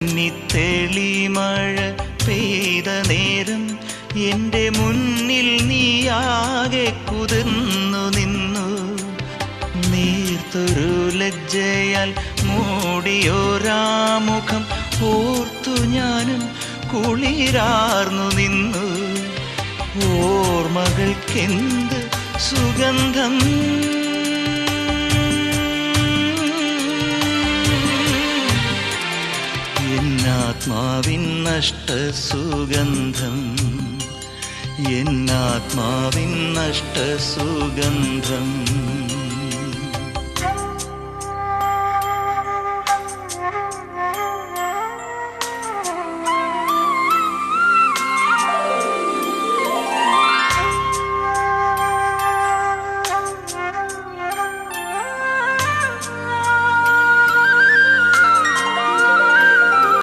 തെളിമഴ പെയ്ത നേരം എന്റെ മുന്നിൽ നീയാകെ കുതിർന്നു നിന്നു. നീർത്തൊരു ലജ്ജയാൽ മൂടിയോരാമുഖം ഓർത്തു ഞാനും കുളിരാർന്നു നിന്നു. ഓർമ്മകൾക്കെന്ത് സുഗന്ധം? എന്നാത്മാവിൻ നഷ്ട സുഗന്ധം. എന്നാത്മാവിൻ നഷ്ട സുഗന്ധം.